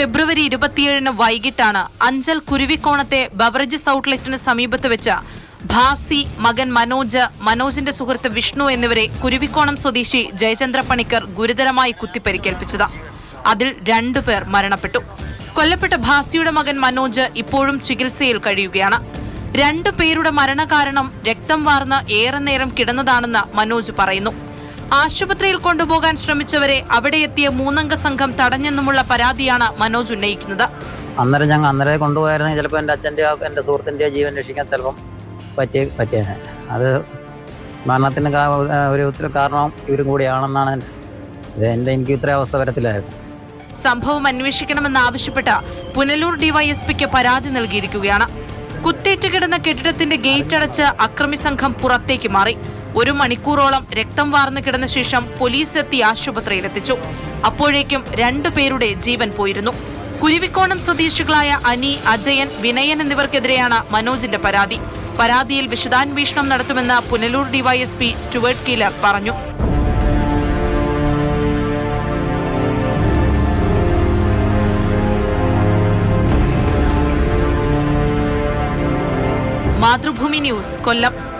ഫെബ്രുവരി ഇരുപത്തിയേഴിന് വൈകിട്ടാണ് അഞ്ചൽ കുരുവിക്കോണത്തെ ബവറേജസ് ഔട്ട്ലെറ്റിന് സമീപത്ത് വെച്ച ഭാസി മകൻ മനോജ് മനോജിന്റെ സുഹൃത്ത് വിഷ്ണു എന്നിവരെ കുരുവിക്കോണം സ്വദേശി ജയചന്ദ്ര പണിക്കർ ഗുരുതരമായി കുത്തിപ്പരിക്കേൽപ്പിച്ചത്. അതിൽ രണ്ടുപേർ മരണപ്പെട്ടു. കൊല്ലപ്പെട്ട ഭാസിയുടെ മകൻ മനോജ് ഇപ്പോഴും ചികിത്സയിൽ കഴിയുകയാണ്. രണ്ടു പേരുടെ മരണകാരണം രക്തം വാർന്ന് ഏറെ നേരം കിടന്നതാണെന്ന് മനോജ് പറയുന്നു. ആശുപത്രിയിൽ കൊണ്ടുപോകാൻ ശ്രമിച്ചവരെ അവിടെ എത്തിയ മൂന്നംഗ സംഘം തടഞ്ഞെന്നുമുള്ള പരാതിയാണ് മനോജ് ഉന്നയിക്കുന്നത്. അന്നേരം ഞങ്ങൾ അന്നേരം കൊണ്ടുപോയായിരുന്നെങ്കിൽ ചിലപ്പോൾ എന്റെ അച്ഛന്റെ എന്റെ സുഹൃത്തിന്റെയോ ജീവൻ രക്ഷിക്കാൻ ചിലപ്പം പറ്റിയ പറ്റിയേനെ. അത് മരണത്തിന് ഒരു ഉത്തര കാരണം ഇവരും കൂടിയാണെന്നാണ് ഇത് എന്റെ എനിക്ക് ഇത്ര അവസ്ഥ വരത്തില്ലായിരുന്നു. സംഭവം അന്വേഷിക്കണമെന്നാവശ്യപ്പെട്ട് പുനലൂർ ഡിവൈഎസ്പിക്ക് പരാതി നൽകിയിരിക്കുകയാണ്. കുത്തേറ്റ് കിടന്ന കെട്ടിടത്തിന്റെ ഗേറ്റ് അടച്ച് അക്രമി സംഘം പുറത്തേക്ക് മാറി. ഒരു മണിക്കൂറോളം രക്തം വാർന്നു കിടന്ന ശേഷം പോലീസ് എത്തി ആശുപത്രിയിലെത്തിച്ചു. അപ്പോഴേക്കും രണ്ടുപേരുടെ ജീവൻ പോയിരുന്നു. കുരുവിക്കോണം സ്വദേശികളായ അനി അജയൻ വിനയൻ എന്നിവർക്കെതിരെയാണ് മനോജിന്റെ പരാതി. പരാതിയിൽ വിശദാന്വേഷണം നടത്തുമെന്ന് പുനലൂർ ഡിവൈഎസ്പി സ്റ്റുവർട്ട് കീലർ പറഞ്ഞു. മാതൃഭൂമി ന്യൂസ് കൊല്ലം.